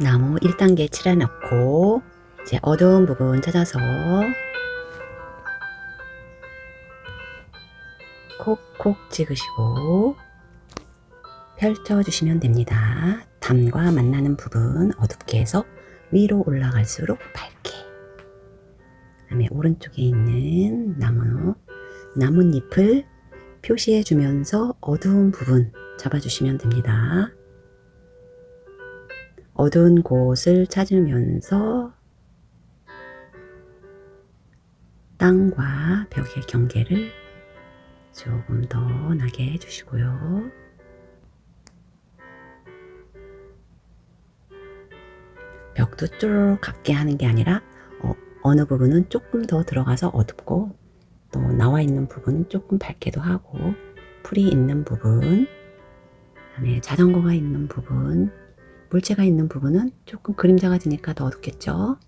나무 1단계 칠해놓고 이제 어두운 부분 찾아서 콕콕 찍으시고 펼쳐주시면 됩니다. 담과 만나는 부분 어둡게 해서 위로 올라갈수록 밝게 그 다음에 오른쪽에 있는 나무 나뭇잎을 표시해 주면서 어두운 부분 잡아주시면 됩니다. 어두운 곳을 찾으면서 땅과 벽의 경계를 조금 더 나게 해주시고요. 벽도 쫄 같게 하는 게 아니라 어, 어느 부분은 조금 더 들어가서 어둡고 또 나와 있는 부분은 조금 밝게도 하고 풀이 있는 부분 그다음에 자전거가 있는 부분 물체가 있는 부분은 조금 그림자가 지니까 더 어둡겠죠.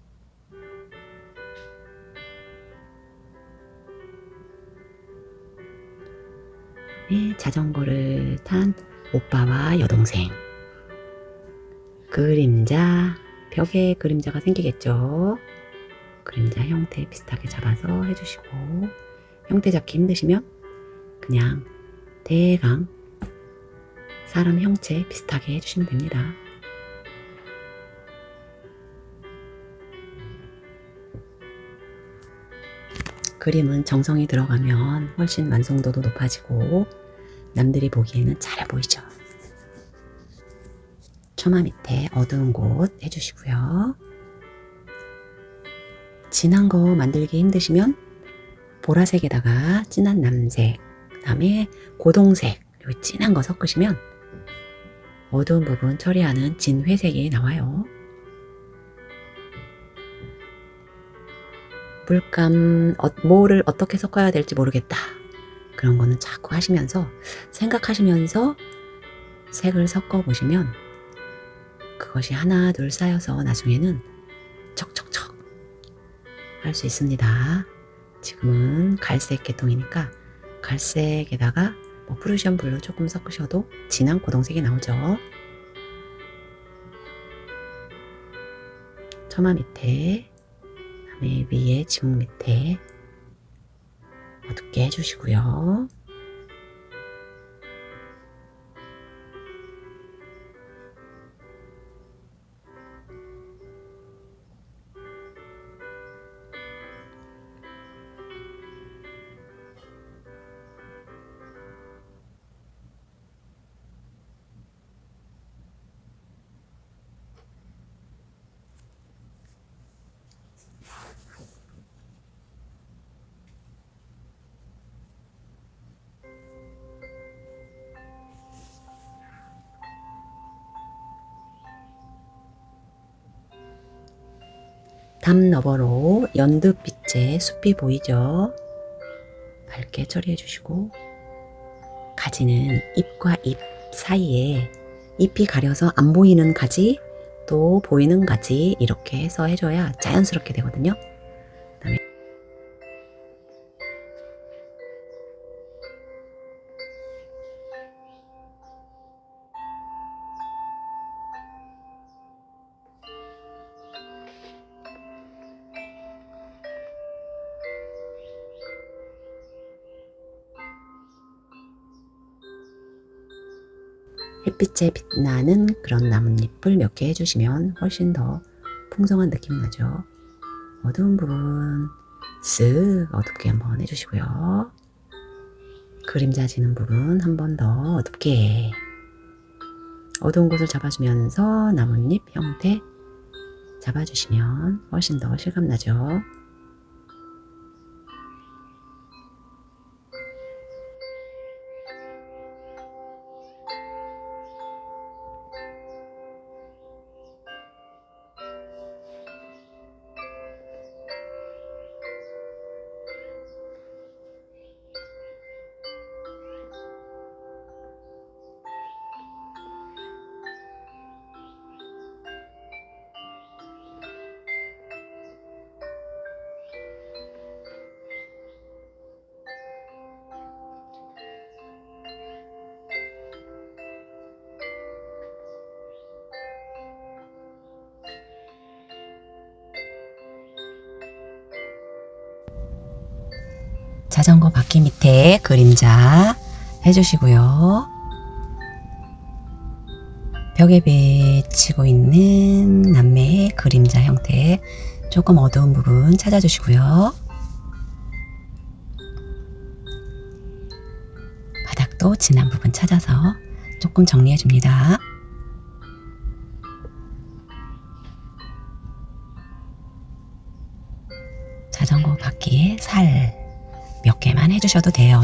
네, 자전거를 탄 오빠와 여동생. 그림자, 벽에 그림자가 생기겠죠. 그림자 형태 비슷하게 잡아서 해주시고, 형태 잡기 힘드시면 그냥 대강 사람 형체 비슷하게 해주시면 됩니다. 그림은 정성이 들어가면 훨씬 완성도도 높아지고 남들이 보기에는 잘해 보이죠. 처마 밑에 어두운 곳 해주시고요. 진한 거 만들기 힘드시면 보라색에다가 진한 남색, 그 다음에 고동색, 그리고 진한 거 섞으시면 어두운 부분 처리하는 진회색이 나와요. 물감 어, 뭐를 어떻게 섞어야 될지 모르겠다. 그런 거는 자꾸 하시면서 생각하시면서 색을 섞어 보시면 그것이 하나 둘 쌓여서 나중에는 척척척 할 수 있습니다. 지금은 갈색 계통이니까 갈색에다가 뭐 프루션 블루 조금 섞으셔도 진한 고동색이 나오죠. 처마 밑에 그다음에 위에 지붕 밑에 어둡게 해주시고요. 담 너머로 연두빛의 숲이 보이죠? 밝게 처리해 주시고 가지는 잎과 잎 사이에 잎이 가려서 안 보이는 가지 또 보이는 가지 이렇게 해서 해줘야 자연스럽게 되거든요. 햇빛에 빛나는 그런 나뭇잎을 몇 개 해주시면 훨씬 더 풍성한 느낌이 나죠. 어두운 부분 쓱 어둡게 한번 해주시고요. 그림자 지는 부분 한 번 더 어둡게 어두운 곳을 잡아주면서 나뭇잎 형태 잡아주시면 훨씬 더 실감 나죠. 자전거 바퀴 밑에 그림자 해주시고요. 벽에 비치고 있는 남매의 그림자 형태 조금 어두운 부분 찾아주시고요. 바닥도 진한 부분 찾아서 조금 정리해 줍니다. 해주셔도 돼요.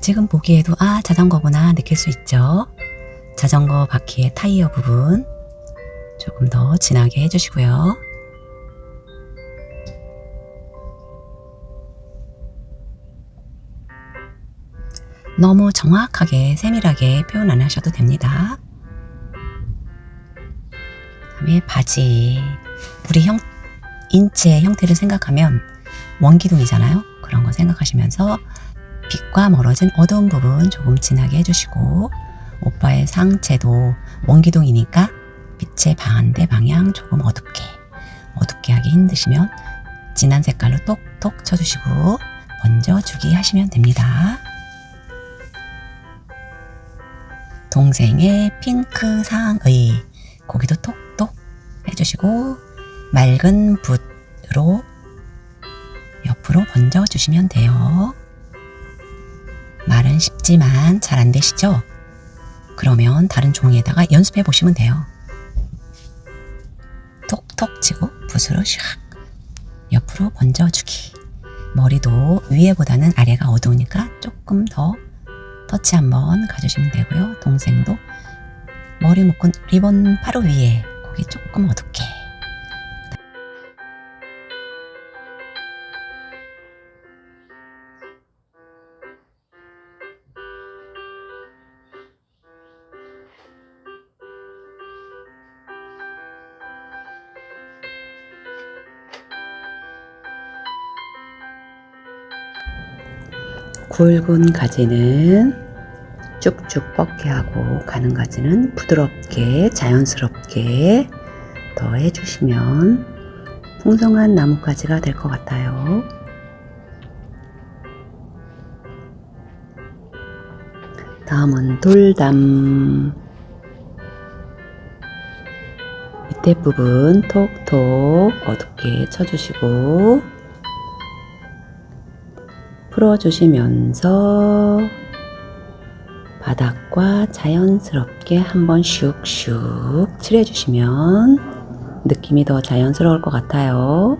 지금 보기에도 아 자전거구나 느낄 수 있죠. 자전거 바퀴의 타이어 부분 조금 더 진하게 해주시고요. 너무 정확하게 세밀하게 표현 안 하셔도 됩니다. 그다음에 바지 우리 형 인체의 형태를 생각하면 원기둥이잖아요. 그런 거 생각하시면서 빛과 멀어진 어두운 부분 조금 진하게 해주시고 오빠의 상체도 원기둥이니까 빛의 반대 방향 조금 어둡게 어둡게 하기 힘드시면 진한 색깔로 톡톡 쳐주시고 번져주기 하시면 됩니다. 동생의 핑크 상의 고기도 톡톡 해주시고 맑은 붓으로 옆으로 번져 주시면 돼요. 말은 쉽지만 잘 안 되시죠? 그러면 다른 종이에다가 연습해 보시면 돼요. 톡톡 치고 붓으로 샥 옆으로 번져주기. 머리도 위에보다는 아래가 어두우니까 조금 더 터치 한번 가주시면 되고요. 동생도 머리 묶은 리본 바로 위에 거기 조금 어둡게 굵은 가지는 쭉쭉 뻗게 하고 가는 가지는 부드럽게 자연스럽게 더 해 주시면 풍성한 나뭇가지가 될 것 같아요. 다음은 돌담 밑에 부분 톡톡 어둡게 쳐주시고 풀어주시면서 바닥과 자연스럽게 한번 슉슉 칠해주시면 느낌이 더 자연스러울 것 같아요.